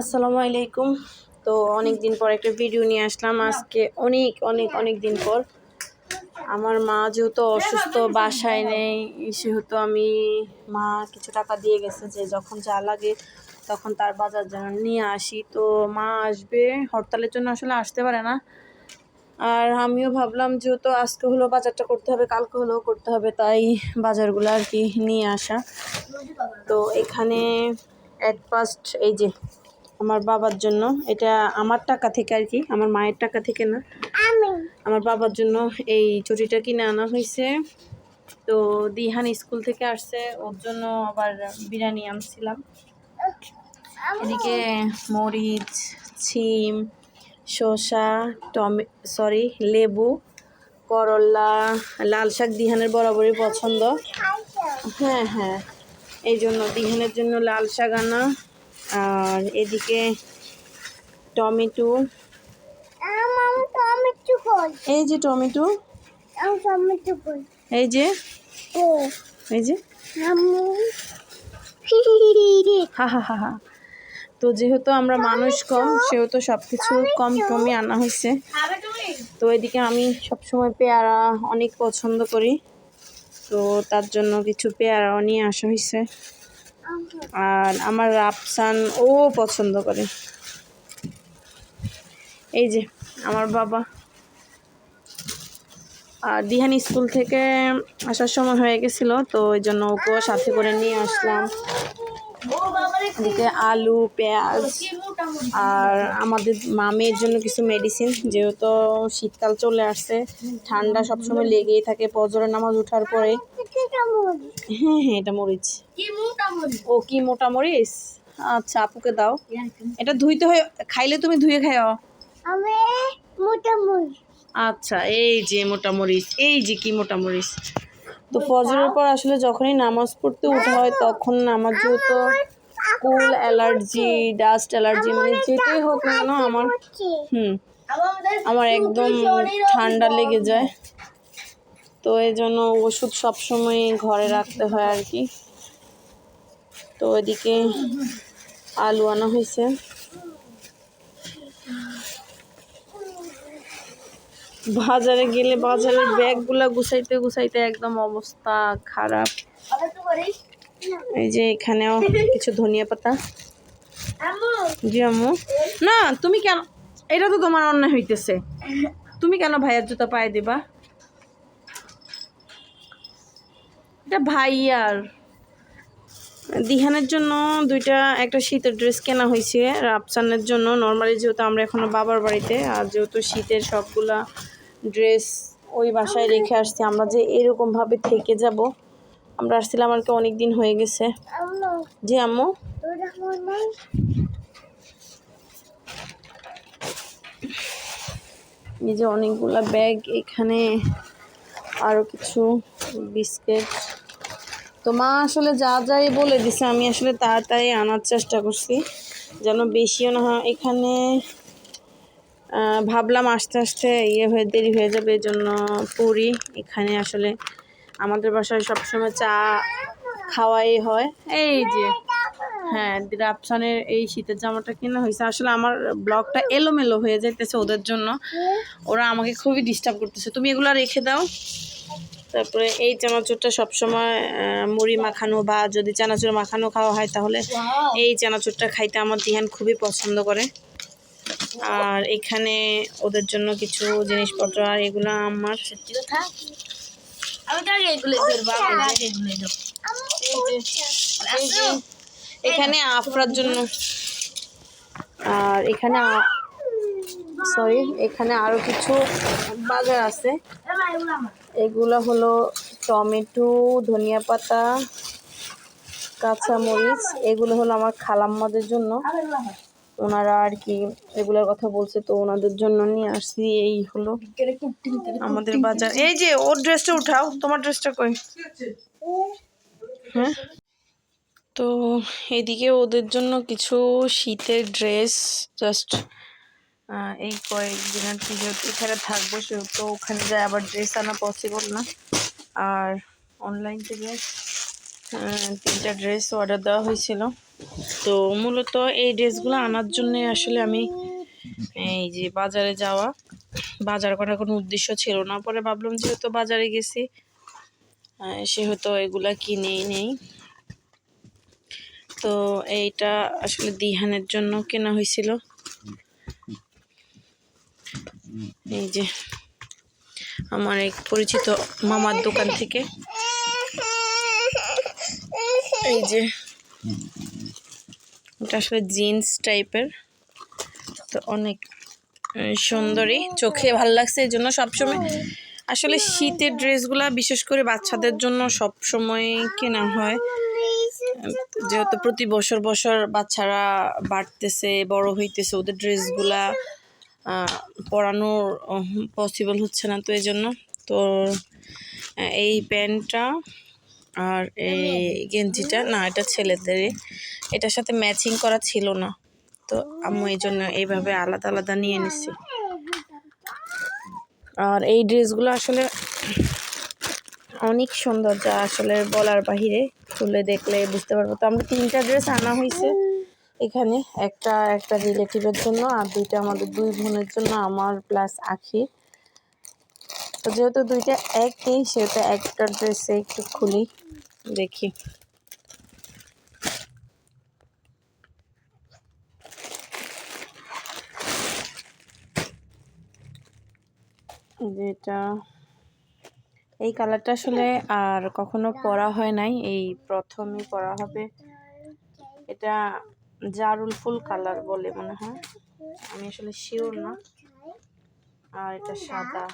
আসসালামু আলাইকুম। তো অনেক দিন পর একটা ভিডিও নিয়ে আসলাম। আজকে অনেক অনেক অনেক দিন পর। আমার মা যেহেতু অসুস্থ, বাসায় নেই, সেহেতু আমি মা কিছু টাকা দিয়ে গেছে যে যখন যা লাগে তখন তার বাজার যেন নিয়ে আসি। তো মা আসবে, হরতালের জন্য আসলে আসতে পারে না। আর আমিও ভাবলাম যেহেতু আজকে হলো বাজারটা করতে হবে, কালকে হলেও করতে হবে, তাই বাজারগুলো আর কি নিয়ে আসা। তো এখানে অ্যাট ফার্স্ট এই যে আমার বাবার জন্য। এটা আমার টাকা থেকে আর কি আমার মায়ের টাকা থেকে না। আমার বাবার জন্য এই চটিটা কিনে আনা হয়েছে। তো দিহান স্কুল থেকে আসছে ওর জন্য আবার বিরিয়ানি আনছিলাম। এদিকে মরিচ ছিম শসা টমে সরি লেবু করলা লাল শাক দিহানের বরাবরই পছন্দ। হ্যাঁ হ্যাঁ। এই জন্য দিহানের জন্য লাল শাক আনা। আর এদিকে টমেটো। এই যে টমেটো। এই যে। এই যে। হা হা হা হা। তো যেহেতু আমরা মানুষ কম সেহেতু সব কিছু কম কমই আনা হয়েছে। তো এদিকে আমি সবসময় পেয়ারা অনেক পছন্দ করি। তো তার জন্য কিছু পেয়ারাও নিয়ে আসা হয়েছে। আর আমার রাফসান ও পছন্দ করে। এই যে আমার বাবা। আর দিহান স্কুল থেকে আসার সময় হয়ে গেছিল, তো ওই জন্য ওকেও সাথে করে নিয়ে আসলাম। এদিকে আলু পেঁয়াজ আর আমাদের মামের জন্য কিছু মেডিসিন যেহেতু শীতকাল চলে আসছে ঠান্ডা সবসময় লেগেই থাকে পজরের নামাজ ওঠার পরে। হ্যাঁ হ্যাঁ এটা মরিচ। ও কি মোটা মরিচ? আচ্ছা আপুকে দাও। এটা ধুইতে হয় খাইলে তুমি ধুয়ে খাও আচ্ছা এই যে মোটা মরিচ এই যে কি মোটা মরিচ। তো ফজরের পর আসলে যখনই নামাজ পড়তে উঠা হয় তখন আমার যেহেতু কুল অ্যালার্জি ডাস্ট অ্যালার্জি মানে যেটাই হোক না কেন আমার হুম। আমার একদম ঠান্ডা লেগে যায়। তো এই জন্য ওষুধ সবসময় ঘরে রাখতে হয় আর কি। তো এদিকে আলু আনা হয়েছে। বাজারে গেলে বাজারের ব্যাগগুলা গুছাইতে গুছাইতে একদম অবস্থা খারাপ। এই যে এখানেও কিছু ধনিয়া পাতা। জি, আম্মু। না, তুমি কেন এটা তো তোমার অন্যায় হইতেছে। তুমি কেন ভাইয়ার জুতা পায়ে দিবা? এটা ভাইয়ার। দিহানের জন্য দুইটা, একটা শীতের ড্রেস কেনা হয়েছে রাফসানের জন্য। নর্মালি যেহেতু আমরা এখনও বাবার বাড়িতে, আর যেহেতু শীতের সবগুলা ড্রেস ওই বাসায় রেখে আসছি, আমরা যে এরকমভাবে থেকে যাব আমরা আসছিলাম আর কি অনেক দিন হয়ে গেছে। জি, আম্মু? এই যে অনেকগুলা ব্যাগ, এখানে আরও কিছু বিস্কিট। তো মা আসলে যা যাই বলে দিছে, আমি আসলে তাড়াতাড়ি আনার চেষ্টা করছি, যেন বেশিও না হয়। এখানে ভাবলাম আস্তে আস্তে ইয়ে হয়ে দেরি হয়ে যাবে, এই জন্য পুরি। এখানে আসলে আমাদের বাসায় সবসময় চা খাওয়াই হয়। এই যে হ্যাঁ রাপসানের এই শীতের জামাটা কেনা হয়েছে। আসলে আমার ব্লগটা এলোমেলো হয়ে যাইতেছে ওদের জন্য। ওরা আমাকে খুবই ডিস্টার্ব করতেছে। তুমি এগুলো রেখে দাও। তারপরে এই চানাচুরটা সবসময় মুড়ি মাখানো বা যদি চানাচুর মাখানো খাওয়া হয় তাহলে এই চানাচুরটা খাইতে আমার দিহান খুবই পছন্দ করে। আর এখানে ওদের জন্য কিছু জিনিসপত্র আর এগুলো আমার। আমি তো আগে এগুলো ধরবো আমি আগে এগুলো ধরবো। এখানে আফরার জন্য। আর এখানে সরি এখানে আরও কিছু বাজার আছে। এগুলো হলো টমেটো ধনিয়া পাতা কাঁচামরিচ এগুলো হলো আমার খালাম্মাদের জন্য। ওনারা আর কি এগুলোর কথা বলছে, তো ওনাদের জন্য নিয়ে আসছি। এই হলো আমাদের বাজার। এই যে, ওর ড্রেসটা উঠাও, তোমার ড্রেসটা কই? হ্যাঁ? তো এদিকে ওদের জন্য কিছু শীতের ড্রেস জাস্ট এই কয়েকদিনের যেহেতু এখানে থাকব, সেহেতু ওখানে যায় আবার ড্রেস আনা পসিবল না। আর অনলাইন থেকে তিনটা ড্রেস অর্ডার দেওয়া হয়েছিল। তো মূলত এই ড্রেসগুলো আনার জন্যে আসলে আমি এই যে বাজারে যাওয়া, বাজার করার কোনো উদ্দেশ্য ছিল না। পরে ভাবলাম যেহেতু বাজারে গেছি সেহেতু এগুলা কিনেই নেই। তো এইটা আসলে দিহানের জন্য কেনা হয়েছিল। এই যে আমার এক পরিচিত মামার দোকান থেকে। এই যে এটা আসলে জিন্স টাইপের। তো অনেক সুন্দরী। চোখে ভালো লাগছে এই জন্য সবসময়। আসলে শীতের ড্রেসগুলা বিশেষ করে বাচ্চাদের জন্য সব সময় কেনা হয়। যেহেতু প্রতি বছর বছর বাচ্চারা বাড়তেছে, বড় হইতেছে, ওদের ড্রেসগুলা পরানো পসিবল হচ্ছে না তো এই জন্য। তো এই প্যান্টটা আর এই গেঞ্জিটা, না, এটা ছেলেদেরই এটার সাথে ম্যাচিং করা ছিল না। তো আমি এই জন্য এইভাবে আলাদা আলাদা নিয়ে নিছি। আর এই ড্রেসগুলো আসলে অনেক সুন্দর যা আসলে বলার বাহিরে। খুলে দেখলে বুঝতে পারব। তো আমরা তিনটা ড্রেস আনা হয়েছে এখানে। একটা একটা রিলেটিভের জন্য আর দুইটা আমাদের দুই বোনের জন্য, আমার প্লাস আখি তো যেহেতু দুইটা এক নেই সেহেতু একটা ড্রেসে একটু খুলি, দেখি। যেটা, এই কালারটা আসলে আর কখনো পরা হয় নাই, এই প্রথমই পরা হবে। এটা জারুল ফুল কালার বলে মনে হয়। আমি আসলে শিওর না। আর এটা সাদা।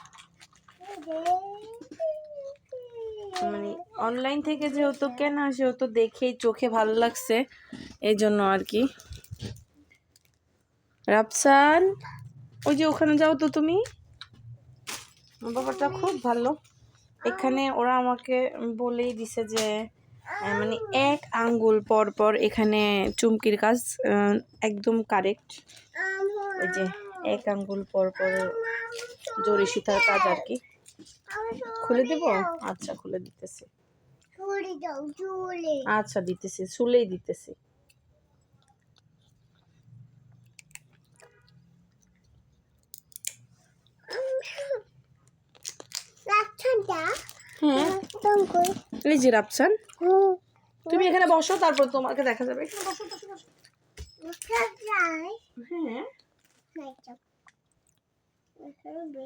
মানে অনলাইন থেকে যেহেতু কেনা, সেহেতু দেখেই চোখে ভালো লাগছে। এই জন্য আর কি রাফসান, ওই যে ওখানে যাও তো তুমি। ব্যাপারটা খুব ভালো। এখানে ওরা আমাকে বলেই দিছে যে মানে এক আঙ্গুল পর পর এখানে চুমকির কাজ একদম কারেক্ট ওই যে এক আঙ্গুল পর পর জরি সুতার কাজ আর কি খুলে দেব? আচ্ছা খুলে দিতেছি। আচ্ছা দিতেছি শুলেই দিতেছি। হ্যাঁ তঙ্কল এই যে রাপসান তুমি এখানে বসো তারপর তোমাকে দেখা যাবে। এখানে বসো বসো হ্যাঁ রাখছাই হবে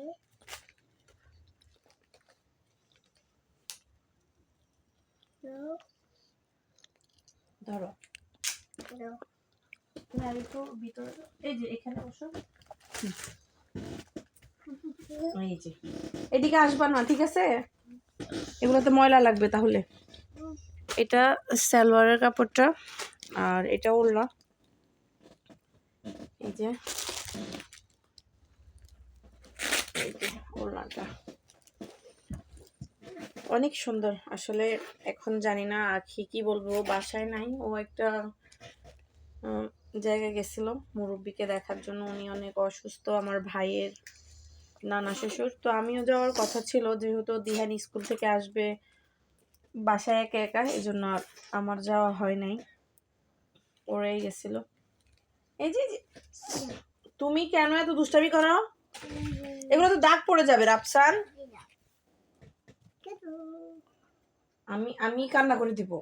ধরো তুমি আর একটু ভিতরে এই যে এখানে বসো। এই যে। এদিকে আসবা না ঠিক আছে? এগুলোতে ময়লা লাগবে তাহলে। এটা সালোয়ারের কাপড়টা আর এটা ওড়না। এই যে। ওড়নাটা। অনেক সুন্দর। আসলে এখন জানি না আখি কি বলব বাসায় নাই। ও একটা জায়গায় মুরব্বীকে দেখার জন্য। উনি অনেক অসুস্থ আমার ভাইয়ের নানা শ্বশুর। তো আমিও যাওয়ার কথা ছিল যেহেতু দিহান স্কুল থেকে আসবে বাসায় একা একা এই জন্য আমার যাওয়া হয় নাই। ওরাই গেছিল। এই যে এই যে, তুমি কেন এত দুষ্টামি করো? এগুলো তো দাগ পড়ে যাবে রাফসান। আমি আমি কান্না করে দিব।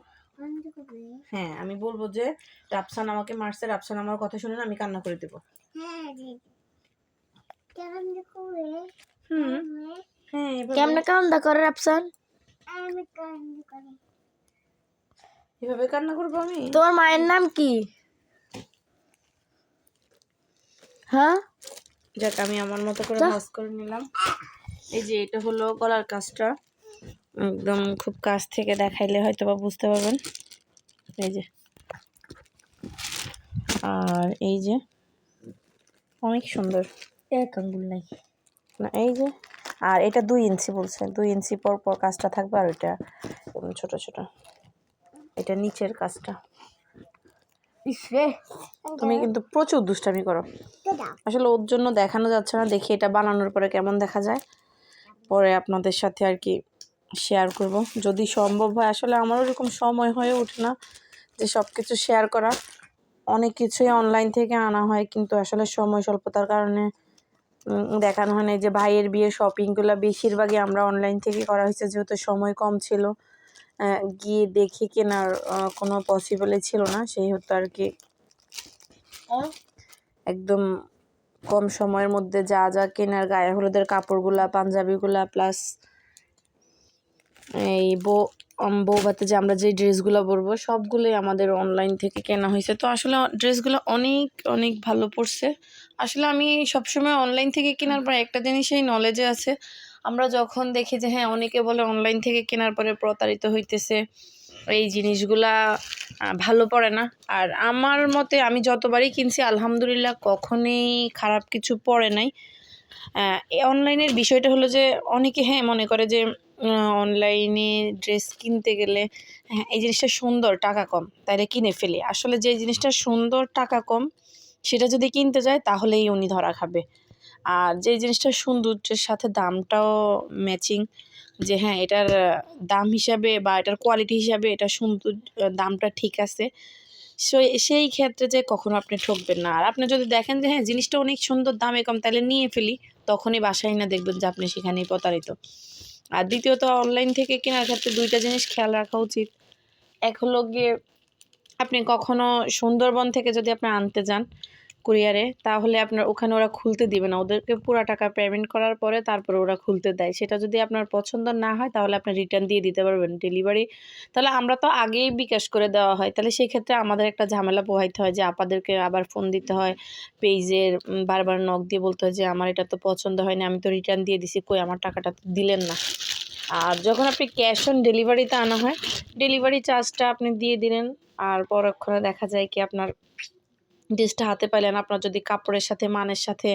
হ্যাঁ আমি বলব যে রাফসান আমাকে মারছে রাফসান আমার কথা শুনে না আমি কান্না করে দিব। হ্যাঁ কেমন হ্যাঁ করে এভাবে কান্না করব আমি? তোমার মায়ের নাম কি? হ্যাঁ? যাক আমি আমার মতো করে ভাজ করে নিলাম। এই যে এটা হলো গলার কাজটা। একদম খুব কাছ থেকে দেখাইলে হয়তো বা বুঝতে পারবেন। এই যে। আর এই যে অনেক সুন্দর। এক আঙ্গুল নাই। না এই যে আর এটা দুই ইঞ্চি বলছে। দুই ইঞ্চি পর পর কাজটা থাকবে আর এটা এরকম ছোট ছোট। এটা নিচের কাজটা। তুমি কিন্তু প্রচুর দুষ্টামি করো। আসলে ওর জন্য দেখানো যাচ্ছে না। দেখি এটা বানানোর পরে কেমন দেখা যায়। পরে আপনাদের সাথে আর কি শেয়ার করব। যদি সম্ভব হয়, আসলে আমারও এরকম সময় হয়ে ওঠে না যে সব কিছু শেয়ার করা। অনেক কিছুই অনলাইন থেকে আনা হয়, কিন্তু আসলে সময় স্বল্পতার কারণে দেখানো হয় না। যে ভাইয়ের বিয়ে শপিংগুলো বেশিরভাগই আমরা অনলাইন থেকে করা হয়েছে, যেহেতু সময় কম ছিল। গিয়ে দেখে কেনার কোনো পসিবলই ছিল না সেই হতো আর কি। একদম কম সময়ের মধ্যে যা যা কেনার, গায়ে হলুদের কাপড়গুলা, পাঞ্জাবিগুলা প্লাস এই বউ উম, বৌভাতে যে আমরা যে ড্রেসগুলো পরবো সবগুলোই আমাদের অনলাইন থেকে কেনা হয়েছে। তো আসলে ড্রেসগুলো অনেক অনেক ভালো পড়ছে আসলে আমি সবসময় অনলাইন থেকে কেনার পর একটা জিনিসই নলেজে আছে। আমরা যখন দেখি যে হ্যাঁ অনেকে বলে অনলাইন থেকে কেনার পরে প্রতারিত হইতেছে। এই জিনিসগুলা ভালো পড়ে না। আর আমার মতে আমি যতবারই কিনছি আলহামদুলিল্লাহ কখনোই খারাপ কিছু পড়ে নাই। অনলাইনের বিষয়টা হলো যে অনেকে হ্যাঁ মনে করে যে অনলাইনে ড্রেস কিনতে গেলে হ্যাঁ এই জিনিসটা সুন্দর, টাকা কম, তাইলে কিনে ফেলি। আসলে যে জিনিসটা সুন্দর, টাকা কম, সেটা যদি কিনতে যায়, তাহলেই উনি ধরা খাবে। আর যে জিনিসটা সৌন্দর্যের সাথে দামটাও ম্যাচিং যে হ্যাঁ এটার দাম হিসাবে বা এটার কোয়ালিটি হিসাবে এটা সুন্দর, দামটা ঠিক আছে সেই সেই ক্ষেত্রে যে কখনো আপনি ঠকবেন না। আর আপনি যদি দেখেন যে হ্যাঁ জিনিসটা অনেক সুন্দর, দামে কম তাহলে নিয়ে ফেলি, তখনই বাসায় না দেখবেন যে আপনি সেখানেই প্রতারিত। আর দ্বিতীয়ত অনলাইন থেকে কেনার ক্ষেত্রে দুইটা জিনিস খেয়াল রাখা উচিত। এক হলো গিয়ে আপনি কখনো সুন্দরবন থেকে যদি আপনি আনতে যান কুরিয়ারে, তাহলে আপনার ওখানে ওরা খুলতে দিবে না। ওদেরকে পুরো টাকা পেমেন্ট করার পরে তারপরে ওরা খুলতে দেয়। সেটা যদি আপনার পছন্দ না হয়, তাহলে আপনি রিটার্ন দিয়ে দিতে পারবেন ডেলিভারি তাহলে আমরা তো আগেই বিকাশ করে দেওয়া হয়। তাহলে সেক্ষেত্রে আমাদের একটা ঝামেলা পোহাইতে হয় যে, আপাদেরকে আবার ফোন দিতে হয়। পেজের বারবার নক দিয়ে বলতে হয় যে, আমার এটা তো পছন্দ হয়নি, আমি তো রিটার্ন দিয়ে দিছি, কই আমার টাকাটা তো দিলেন না। আর যখন আপনি ক্যাশ অন ডেলিভারিতে আনা হয় ডেলিভারি চার্জটা আপনি দিয়ে দিলেন। আর পরক্ষণে দেখা যায় কি আপনার ড্রেসটা হাতে পাইলেন আপনার যদি কাপড়ের সাথে মানের সাথে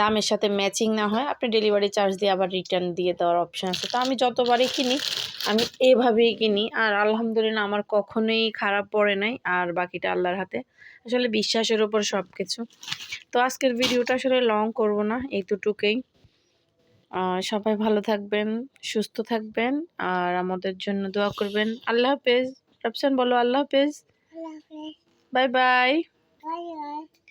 দামের সাথে ম্যাচিং না হয় আপনি ডেলিভারি চার্জ দিয়ে আবার রিটার্ন দিয়ে দেওয়ার অপশান আছে। তো আমি যতবারই কিনি আমি এভাবেই কিনি। আর আলহামদুলিল্লাহ আমার কখনোই খারাপ পড়ে নাই আর বাকিটা আল্লাহর হাতে। আসলে বিশ্বাসের উপর সব কিছু তো আজকের ভিডিওটা আসলে লং করব না এইটুকুই আহ, সবাই ভালো থাকবেন সুস্থ থাকবেন আর আমাদের জন্য দোয়া করবেন। আল্লাহ হাফেজ। রফসান বলো আল্লাহ হাফেজ। Bye bye 可以来。